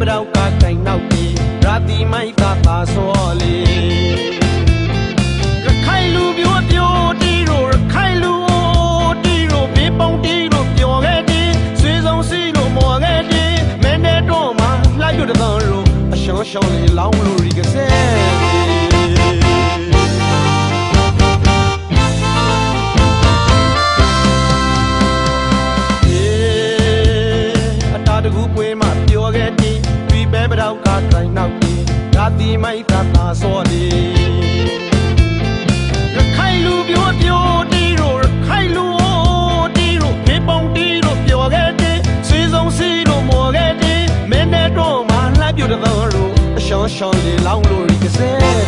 ပတောက်ကတိုင်နောက်ပြီးရာတီမိုက်သာသာစောလေရခိုင်လူမျိုးပြိုတီတို့ရခိုင်လူအိုတီတို့ဘေးပေါင်းတီတို့ပျော်ခဲ့တီဆွေဆုံးစီတို့မော်ခဲ့တီမင်းနဲ့တော့မှလှပြတဲ့တော်တို့အရှောင်းရှောင်းလေးလောင်းလို့ရီကစဲ ပွေးမှပြောခဲ့တီဒီပဲပတော့ကတိုင်နောက်တီဒါတီမိုက်သာသာစောလေရခိုင်လူပြောပြောတီတို့ရခိုင်လူအိုတီတို့ဖေပေါင်းတီတို့ပြောခဲ့တီဆွေဆုံးစီတို့မော်ခဲ့တီမင်းနဲ့တော့မှလှပြတဲ့တော်တို့အရှောင်းရှောင်းလေးလောင်းလို့ရီကစဲ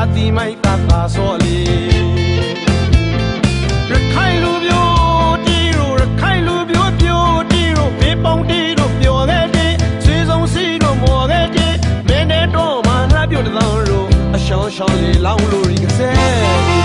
တီရာတီမိုက်သာသာစောလေရခိုင်လူမျိုးတီတို့ရခိုင်လူမျိုးပြိုတီတို့ဘေးပေါင်းတီတို့ပြောခဲ့တီဆွေဆုံးစီတို့မော်ခဲ့တီမင်းနဲ့တော့မှလှပြတဲ့တော်တို့အရှောင်းရှောင်းလေးလောင်းလို့ရီကစဲ